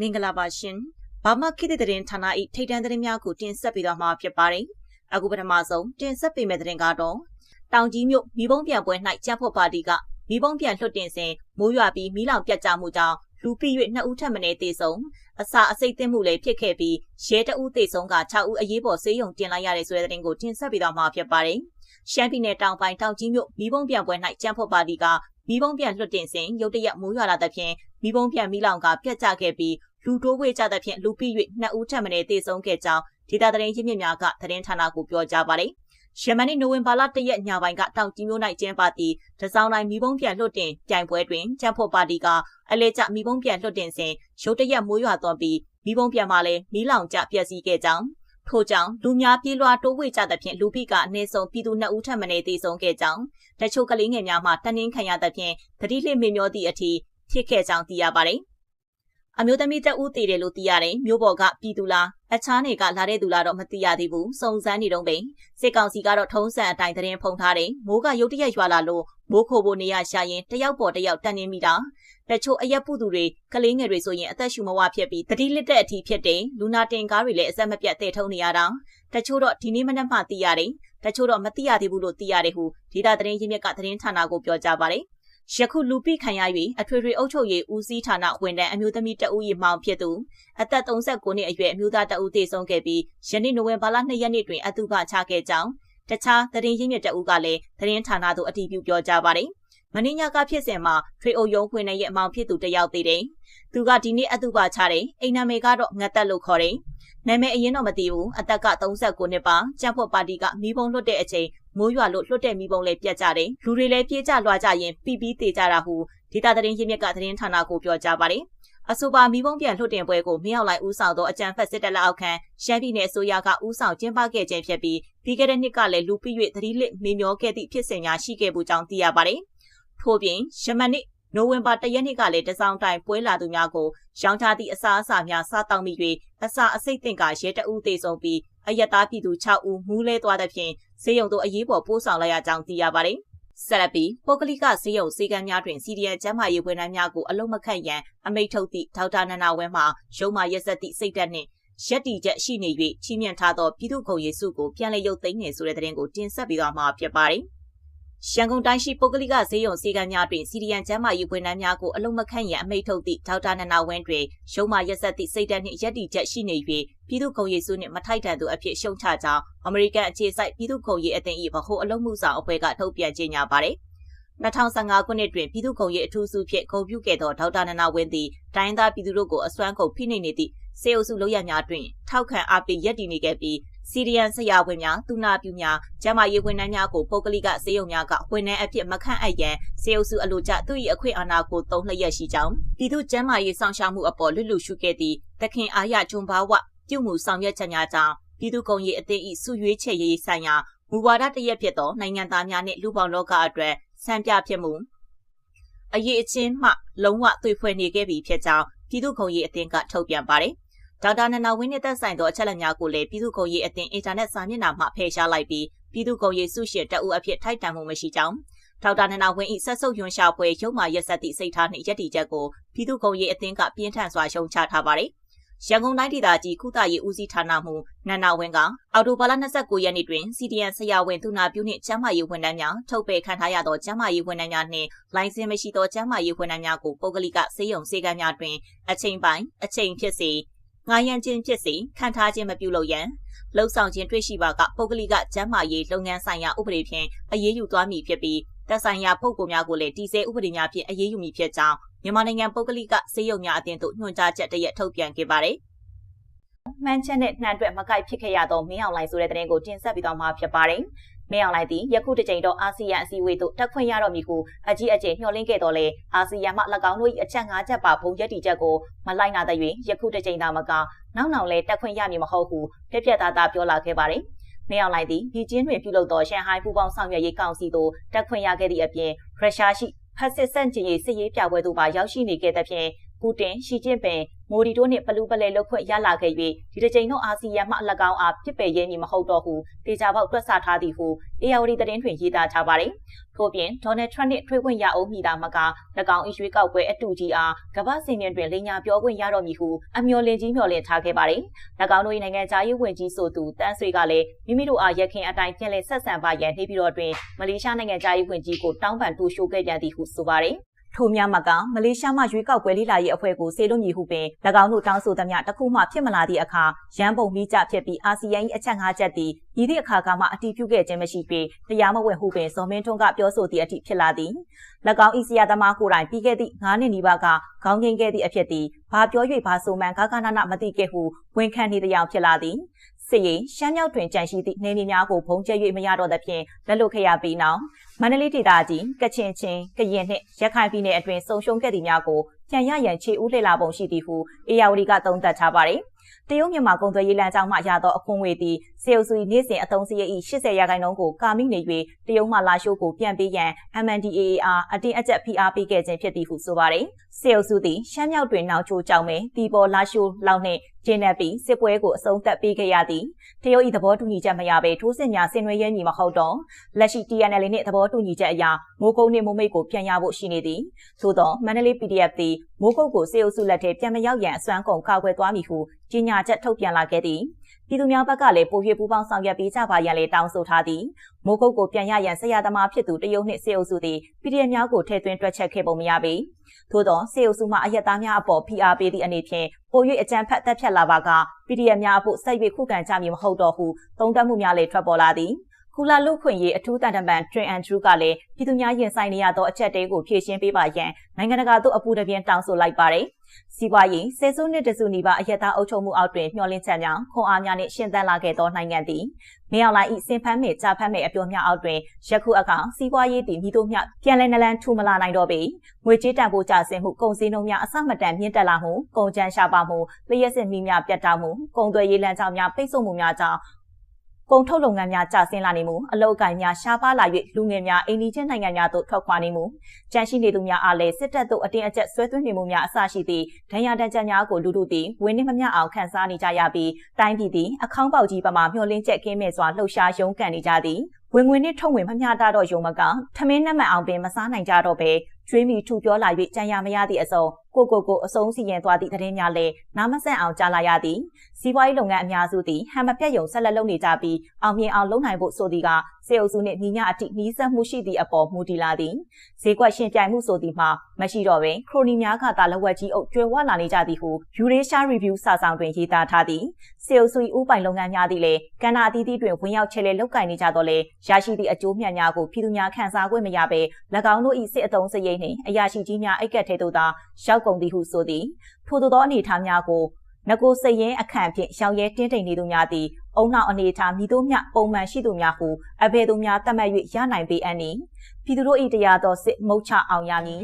မင်္ဂလာပါရှင်။ဘာမှခေတ်တဲ့တဲ့ဌာန၏ထိတ်တန့်သတင်းများကိုတင်ဆက်ပေးသွားမှာဖြစ်ပါတယ်။အခုပထမဆုံးတင်ဆက်ပေးမယ့်သတင်းကတော့တောင်ကြီးမြို့မိဘုံပြန်ပွဲ၌ကြံ့ဖို့ပါတီကမိဘုံပြန်လွှတ်တင်စဉ်မိုးရွာပြီးမိလောင်ပြတ်ကျမှုကြောင့်လူပိ၍နှစ်ဦးထပ်မံတေဆုံးအစာအစိတ်သိမ့်မှုလည်းဖြစ်ခဲ့ပြီးရဲတအုပ်တေဆုံးက6ဦးအရေးပေါ်ဆေးရုံတင်လိုက်ရတဲ့ဆိုတဲ့သတင်းကိုတင်ဆက်ပေးသွားမှာဖြစ်ပါတယ်။ရှမ်းပြည်နယ်တောင်ပိုင်းတောင်ကြီးမြို့မိဘုံပြန်ပွဲ၌ကြံ့ဖို့ပါတီကမိဘုံပြန်လွှတ်တင်စဉ်ရုတ်တရက်မိုးရွာလာသဖြင့်မိဘုံပြန်မိလောင်ကပြတ်ကျခဲ့ပြီး လူတိုးဝေကြသဖြင့်လူပိ၍နှစ်ဦးထပ်မံတေဆုံးခဲ့ကြောင်းဒေတာသတင်းရင်းမြစ်များကသတင်းဌာနကိုပြောကြားပါတယ်။ယမန်နေ့နိုဝင်ဘာလ၁ရက်ညပိုင်းကတောင်ကြီးမြို့၌ကျင်းပသည့်တစောင်းတိုင်းမိဘုံပြန်လွှတ်တင်ပြိုင်ပွဲတွင်ကျန်းဖို့ပါတီကအလဲကျမိဘုံပြန်လွှတ်တင်စဉ်ရုတ်တရက်မိုးရွာသွန်းပြီးမိဘုံပြန်မှလည်းမီးလောင်ကျပျက်စီးခဲ့ကြောင်းထို့ကြောင့်လူများပြေးလွှာတိုးဝေကြသဖြင့်လူပိကအနည်းဆုံးပြည်သူနှစ်ဦးထပ်မံတေဆုံးခဲ့ကြောင်းတချို့ကလေးငယ်များမှတနင်းခံရသဖြင့်တတိလှမေမျောသည့်အထိဖြစ်ခဲ့ကြောင်းသိရပါတယ်။ အမျိုးသမီးတဦးတည်တယ်လို့သိရတယ်မြို့ပေါ်ကပြည်သူလားအခြားနေကလာတဲ့သူလားတော့မသိရသေးဘူးစုံစမ်းနေတော့ပဲစစ်ကောင်စီကတော့ထုံးစံအတိုင်းသတင်းဖုံထားတယ်မိုးကရုတ်တရက်ရွာလာလို့မိုးခိုဖို့နေရရှာရင်တယောက်ပေါ်တယောက်တန်နေမိတာတချို့အရက်ပုသူတွေကလေးငယ်တွေဆိုရင်အသက်ရှူမဝဖြစ်ပြီးတတိလစ်တဲ့အထိဖြစ်တယ်လူနာတင်ကားတွေလည်းအဆက်မပြတ်တည်ထုံနေရတာတချို့တော့ဒီနေ့မနက်မှသိရတယ်တချို့တော့မသိရသေးဘူးလို့သိရတယ်ဟုဒေတာသတင်းရင်းမြစ်ကသတင်းဌာနကိုပြောကြားပါတယ် ယခုလူပိခံရ၍အထွေထွေအုပ်ချုပ်ရေးဦးစီးဌာနဝန်ထမ်းအမျိုးသမီးတဦး၏မောင်ဖြစ်သူအသက်39နှစ်အရွယ်အမျိုးသားတဦးသေဆုံးခဲ့ပြီးယနေ့နိုဝင်ဘာလ2ရက်နေ့တွင်အတုပချခဲ့ကြောင်းတခြားသတင်းရင်းမြစ်တဦးကလည်းသတင်းဌာနသို့အတည်ပြုပြောကြားပါတယ်။မင်းညကဖြစ်စဉ်မှာထွေအုပ်ရုံးခွင်ရဲ့အမောင်ဖြစ်သူတယောက်သေးတယ်။သူကဒီနေ့အတုပချတယ်။အိမ်နာမေကတော့ငတ်တက်လို့ခေါ်တယ်။နာမည်အရင်တော့မသိဘူး။အသက်က39နှစ်ပါ။ကျန်းဖို့ပါတီကမိဘုံလွတ်တဲ့အချိန် မိုးရွာလို့လွတ်တဲ့မိဘုံလည်းပြတ်ကြတယ်လူတွေလည်းပြေးကြလွှားကြရင်ပြပီးသေးကြတာဟုဒေတာသတင်းရင်းမြစ်ကသတင်းဌာနကိုပြောကြားပါတယ်အဆိုပါမိဘုံပြန်လွှတ်တင်ပွဲကိုမင်းအောင်လိုင်ဦးဆောင်သောအကြံဖက်စစ်တပ်လက်အောက်ခံရှမ်းပြည်နယ်အစိုးရကဦးဆောင်ကျင်းပခဲ့ခြင်းဖြစ်ပြီးပြီးခဲ့တဲ့နှစ်ကလည်းလူပိ၍သတိလစ်မေမျောခဲ့သည့်ဖြစ်စဉ်များရှိခဲ့မှုကြောင့်သိရပါတယ်။ထို့ပြင်ယမန်နေ့နိုဝင်ဘာ၁ရက်နေ့ကလည်းတစောင်းတိုင်ပွဲလာသူများကိုရောင်းချသည့်အစားအစာများစားတောင်းမိ၍အစာအစိတ်တင်ကရဲတအုပ်သေးဆုံးပြီး အယက်သားပြည်သူ6ဦးမူးလဲသွားသဖြင့်ဈေးရုံသို့အရေးပေါ်ပို့ဆောင်လိုက်ရကြောင်းသိရပါတယ်။ဆက်လက်ပြီးပုဂ္ဂလိကဈေးရုံဈေးကမ်းများတွင်စီဒီအန်ကျန်းမာရေးဝန်ထမ်းများကိုအလုံးမခန့်ရန်အမိန့်ထုတ်သည့်ဒေါက်တာနန္ဒဝဲမှရုံးမှရက်ဆက်သည့်စိတ်သက်နှင့်ရက်တီချက်ရှိနေ၍ချီးမြှင့်ထားသောပြည်သူ့ခုံရေးစုကိုပြန်လည်ရုပ်သိမ်းနေဆိုတဲ့သတင်းကိုတင်ဆက်ပေးသွားမှာဖြစ်ပါတယ်။ ရန်ကုန်တိုင်းရှိပုဂ္ဂလိကဈေးရုံစီကံများတွင်စီရီယန်ကျမ်းမာရေးဝန်ထမ်းများကိုအလုံးမခန့်ရန်အမိန့်ထုတ်သည့်ဒေါက်တာနန္ဒဝင်းတွင်ရုံးမှရက်ဆက်သည့်စိတ်ဓာတ်နှင့်ရက်တီချက်ရှိနေ၍ပြည်သူ့ခုံရေးစုနှင့်မထိုက်တန်သူအဖြစ်ရှုံချကြောင်းအမေရိကန်အခြေစိုက်ပြည်သူ့ခုံရေးအသင်း၏ဗဟိုအလုံးမှုဆောင်အဖွဲ့ကထုတ်ပြန်ကြေညာပါသည်2015ခုနှစ်တွင်ပြည်သူ့ခုံရေးအထူးစုဖြင့်ဂုဏ်ပြုခဲ့သောဒေါက်တာနန္ဒဝင်းသည်တိုင်းသားပြည်သူတို့ကိုအစွမ်းကုန်ဖိနှိပ်နေသည့်စေအုပ်စုလုပ်ရများတွင်ထောက်ခံအားပေးရည်တည်နေခဲ့ပြီး စီရီယန်ဆရာဝန်များ၊သူနာပြုများ၊ကျန်းမာရေးဝန်ထမ်းများကိုပုဂ္ဂလိကစေယုံများကဝန်ထမ်းအဖြစ်မခန့်အပ်ရန်စေအုပ်စုအလိုကျသူ၏အခွင့်အာဏာကိုသုံးလျက်ရှိကြောင်းပြည်သူ့ကျန်းမာရေးဆောင်ရှားမှုအပေါ်လွတ်လွတ်ရှုခဲ့သည့်သခင်အားရဂျွန်ဘာဝပြုမှုဆောင်ရွက်ချက်များကြောင့်ပြည်သူ့ကုံရေးအသင်း၏စုရွေးချယ်ရေးဆိုင်ရာမူဝါဒတရက်ဖြစ်သောနိုင်ငံသားများနှင့်လူပေါင်းလောကအတွက်စံပြဖြစ်မှုအရေးအချင်းမှလုံးဝသွေးဖွဲ့နေခဲ့ပြီဖြစ်ကြောင်းပြည်သူ့ခုံရေးအသင်းကထုတ်ပြန်ပါတယ်။ ဒေါက်တာနန္ဒဝင်းနဲ့သက်ဆိုင်သောအချက်အလက်များကိုလည်းပြည်သူ့ခုံရေးအသင်းအင်တာနက်စာမျက်နှာမှဖယ်ရှားလိုက်ပြီးပြည်သူ့ခုံရေးစုရှင်တအုပ်အဖြစ်ထိုက်တန်မှုမရှိကြောင်းဒေါက်တာနန္ဒဝင်း၏ဆက်ဆုပ်ယွန်ရှာပွဲရုံမာရက်ဆက်သည့်စိတ်ထားနှင့်ယက်တီချက်ကိုပြည်သူ့ခုံရေးအသင်းကပြင်းထန်စွာရှုံချထားပါတယ်ရန်ကုန်တိုင်းဒေသကြီးကုသရေးဦးစီးဌာနမှနန္နာဝင်းကအော်တိုဘာလ29ရက်နေ့တွင် CDN ဆရာဝန်သူနာပြုနှင့်ကျန်းမာရေးဝန်ထမ်းများထုတ်ပယ်ခံထားရသောကျန်းမာရေးဝန်ထမ်းများနှင့်လိုင်စင်မရှိသောကျန်းမာရေးဝန်ထမ်းများကိုပုဂ္ဂလိကစေယုံစေကမ်းများတွင်အချိန်ပိုင်းအချိန်ဖြစ်စေ ငားရန်ခြင်းဖြစ်စေခံထားခြင်းမပြုလုပ်ရန်လှုပ်ဆောင်ခြင်းတွေ့ရှိပါကပုဂ္ဂလိကကျန်းမာရေးလုပ်ငန်းဆိုင်ရာဥပဒေဖြင့်အရေးယူသွားမည်ဖြစ်ပြီးသက်ဆိုင်ရာပုဂ္ဂိုလ်များကိုလည်းတည်ဆဲဥပဒေများဖြင့်အရေးယူမည်ဖြစ်ကြောင်းမြန်မာနိုင်ငံပုဂ္ဂလိကစေယုံများအသင်းသို့ညွှန်ကြားချက်တရက်ထုတ်ပြန်ခဲ့ပါတယ်။မှန်ချက်နဲ့နှံအတွက်မကိုက်ဖြစ်ခဲ့ရသောမင်းအောင်လိုင်ဆိုတဲ့သတင်းကိုတင်ဆက်ပေးသွားမှာဖြစ်ပါတယ်။ မင်းအောင်လှိုင်သည်ယခုတစ်ကြိမ်တော့အာဆီယံအစည်းအဝေးသို့တက်ခွင့်ရတော့မည်ဟုအကြီးအကျယ်မျှော်လင့်ခဲ့တော်လဲအာဆီယံမှ၎င်းတို့၏အချက်၅ချက်ပါဘုံရက်တီချက်ကိုမလိုက်နာတဲ့၍ယခုတစ်ကြိမ်သာမကနောက်နောက်လဲတက်ခွင့်ရမည်မဟုတ်ဟုပြပြသားသားပြောလာခဲ့ပါတယ်။မင်းအောင်လှိုင်သည်ဒီကျင်းတွင်ပြုလုပ်သောရှန်ဟိုင်းပူပေါင်းဆောင်ရွက်ရေးကောင်စီသို့တက်ခွင့်ရခဲ့သည့်အပြင်ရုရှားရှိဖက်စစ်ဆန့်ကျင်ရေးစစ်ရေးပြပွဲသို့ပါရောက်ရှိနေခဲ့သဖြင့် ပူတင်ရှီကျင့်ပင်မိုဒီတို့နှင့်ပလူးပလဲလောက်ခွင့်ရလာခဲ့၍ဒီတစ်ကြိမ်တော့အာဆီယံမှ၎င်းအားပြစ်ပယ်ရေးမည်မဟုတ်တော့ဟုတေချာပေါက်တွက်ဆထားသည်ဟုအေယာဝတီသတင်းတွင်ရေးသားထားပါသည်ထို့ပြင်ဒေါ်နယ်ထရန့်နှင့်ထွေးခွင့်ရအောင်မိတာမက၎င်းအရွေးကောက်ပွဲအတူကြီးအားကမ္ဘာစင်မြင့်တွင်လိညာပြောခွင့်ရတော့မည်ဟုအမျှော်လင့်ကြီးမျှော်လင့်ထားခဲ့ပါသည်၎င်းတို့၏နိုင်ငံသားရေးဝန်ကြီးဆိုသူတန်းဆွေကလည်းမိမိတို့အားရခင်အတိုင်းပြန်လည်ဆက်ဆံပါရန်နေပြည်တော်တွင်မလေးရှားနိုင်ငံသားရေးဝန်ကြီးကိုတောင်းပန်ထိုးရှိုးခဲ့ပြန်သည်ဟုဆိုပါသည် ထိုများမကမလေးရှားမှရွေးကောက်ပွဲလေးလာရေးအဖွဲ့ကိုစေလွှတ်မည်ဟုပင်၎င်းတို့တောင်းဆိုသမျှတစ်ခုမှဖြစ်မလာသည့်အခါရန်ပုံမိကြဖြစ်ပြီးအာဆီယံ၏အချက်၅ချက်သည်ဤသည့်အခါကမှအတီးပြုခဲ့ခြင်းမရှိပေတရားမဝင်ဟုပင်ဇော်မင်းထွန်းကပြောဆိုသည့်အထိဖြစ်လာသည်၎င်းဤဆရာသမားကိုယ်တိုင်ပြီးခဲ့သည့်9နှစ်နီးပါးကခေါင်းငိမ့်ခဲ့သည့်အဖြစ်သည်ဘာပြော၍ဘာဆိုမှန်ဂဂနနမသိခဲ့ဟုဝန်ခံနေသည်အောင်ဖြစ်လာသည် စစ်ရေးရှမ်းမြောက်တွင်ကြန့်ရှိသည့်နေမြေများကိုဘုံကျဲ၍မရတော့သဖြင့်လက်လွတ်ခဲ့ရပြီးနောက်မန္တလေးဒေသကြီးကချင်ချင်းကရင်နှင့်ရခိုင်ပြည်နယ်အတွင်းဆုံရှုံခဲ့သည့်များကို ပြန်ရရန်ခြေဦးလှည့်လာပုံရှိသည်ဟုအေယာဝတီကသုံးသပ်ထားပါသည်တရုတ်မြန်မာကုန်သွယ်ရေးလမ်းကြောင်းမှရသောအခွင့်အရေးသည်စေအုပ်စု၏နေ့စဉ်အသုံးစရိတ်၏80ရာခိုင်နှုန်းကိုကာမိနေ၍တရုတ်မှလာရှိုးကိုပြန်ပေးရန် MNDAA အားအတင်းအကျပ်ဖိအားပေးခဲ့ခြင်းဖြစ်သည်ဟုဆိုပါသည်စေအုပ်စုသည်ရှမ်းမြောက်တွင်နောက်ချိုးကြောင်းမဲ့တီပေါ်လာရှိုးလောက်နှင့်ကျင်းတဲ့ပြီးစစ်ပွဲကိုအဆုံးသတ်ပေးခဲ့ရသည်တရုတ်၏သဘောတူညီချက်မရဘဲထိုးစစ်များဆင်နွှဲရဲမည်မဟုတ်တော့လက်ရှိ TNL နှင့်သဘောတူညီချက်အရမိုးကုန်းနှင့်မိုးမိတ်ကိုပြန်ရဖို့ရှိနေသည်သို့သောမန္တလေး PDF သည်မိုးကုတ်ကိုစေအုပ်စုလက်ထဲပြန်မရောက်ရန်အစွမ်းကုန်ကာကွယ်သွားမည်ဟုကြေညာချက်ထုတ်ပြန်လာခဲ့သည်ပြည်သူများဘက်ကလည်းပို၍ပူပေါင်းဆောင်ရွက်ပေးကြပါရန်လည်းတောင်းဆိုထားသည်မိုးကုတ်ကိုပြန်ရရန်ဆရာသမားဖြစ်သူတရုတ်နှင့်စေအုပ်စုသည် PDF များကိုထည့်သွင်းတွက်ချက်ခဲ့ပုံမရပေထို့သောစေအုပ်စုမှအယက်သားများအပေါ်ဖိအားပေးသည့်အနေဖြင့်ပို၍အကြမ်းဖက်တပ်ဖြတ်လာပါက PDF များအဖို့ဆက်၍ခုခံကြမည်မဟုတ်တော့ဟုသုံးသပ်မှုများလည်းထွက်ပေါ်လာသည် ကူလာလူခွင့်ရေးအထူးတန်တမန်ထရင်အန်ဒရူးကလည်းပြည်သူများရင်ဆိုင်နေရသောအချက်တဲကိုဖြေရှင်းပေးပါရန်နိုင်ငံတကာသို့အပူတပြင်းတောင်းဆိုလိုက်ပါတယ်။စီးပွားရေးဆယ်စုနှစ်တစုနီးပါးအယက်သားအုပ်ချုပ်မှုအောက်တွင်မျှော်လင့်ချက်များခွန်အားများနှင့်ရှင်သန်လာခဲ့သောနိုင်ငံသည်မြေအောင်လိုက်ဤစင်ဖမ်းမေကြာဖမ်းမေအပြောများအောက်တွင်ယခုအခါစီးပွားရေးတည်မိတို့မျှပြန်လည်နလန်ထူမလာနိုင်တော့ပေငွေကြေးတန်ဖိုးကျဆင်းမှုကုန်စည်နှုန်းများအဆမတန်မြင့်တက်လာမှုကုန်ကျန်းရှားပါမှုလျှက်စစ်မီးများပြတ်တောက်မှုကုန်သွယ်ရေးလမ်းကြောင်းများပိတ်ဆို့မှုများကြောင့် ကုန်ထုတ်လုပ်ငန်းများကျဆင်းလာနေမှုအလုပ်အကိုင်များရှားပါးလာ၍လူငယ်များအိန္ဒိချင်းနိုင်ငံများသို့ထွက်ခွာနေမှုကြန့်ရှိနေသူများအားလည်းစစ်တပ်သို့အတင်းအကျပ်ဆွဲသွင်းနေမှုများအစရှိသည့်ဒဏ်ရာဒဏ်ချက်များကိုလူထုသည်ဝင်းနှင့်မမျှအောင်ခံစားနေကြရပြီးတိုင်းပြည်သည်အခေါင်းပေါက်ကြီးပမာမျှော်လင့်ချက်ကင်းမဲ့စွာလှုပ်ရှားရုန်းကန်နေကြသည်ဝင်ငွေနှင့်ထုတ်ငွေမမျှတတော့ယုံမကထမင်းနှက်မှန်အောင်ပင်မစားနိုင်ကြတော့ပဲ ကျွေးမီထူပြောလာ၍ကြံရမရသည့်အစုံကိုကိုကိုအစုံစီရင်သွားသည့်သတင်းများလည်းနားမဆန့်အောင်ကြားလာရသည်စီးပွားရေးလုပ်ငန်းအများစုသည်ဟန်မပြတ်ယုံဆက်လက်လုပ်နေကြပြီးအောင်မြင်အောင်လုပ်နိုင်ဖို့ဆိုသည်ကစေအုပ်စုနှင့်ညီညအထိနီးစပ်မှုရှိသည့်အပေါ်မူတည်လာသည်ဈေးကွက်ရှင်ပြိုင်မှုဆိုသည်မှာမရှိတော့ပင်ခရိုနီများကသာလက်ဝက်ကြီးအုပ်ကျွဲဝလာနေကြသည်ဟုယူရေးရှားရီဗျူးစာဆောင်တွင်ရေးသားထားသည်စေအုပ်စု၏ဥပိုင်လုပ်ငန်းများသည်လည်းကဏ္ဍအသီးသီးတွင်ဝင်ရောက်ချဲလဲလုပ်ကိုင်နေကြတော့လေရရှိသည့်အကျိုးမြတ်များကိုပြည်သူများခံစား권မရဘဲ၎င်းတို့၏စစ်အုံစရိတ်နှင့်အရာရှိကြီးများအိတ်ကက်ထဲသို့သာရောက်ကုန်သည်ဟုဆိုသည်ထို့သောအနေအထားများကိုနကိုစရင်အခန့်ဖြင့်ရောင်ရဲတင်းတိမ်နေသူများသည်အုံနောက်အနေထားမိတို့မြပုံမှန်ရှိသူများဟုအဘယ်သူများတတ်မှတ်၍ရနိုင်ပေအပ်နီပြည်သူတို့၏တရားတော်စစ်မုတ်ချအောင်ရမည်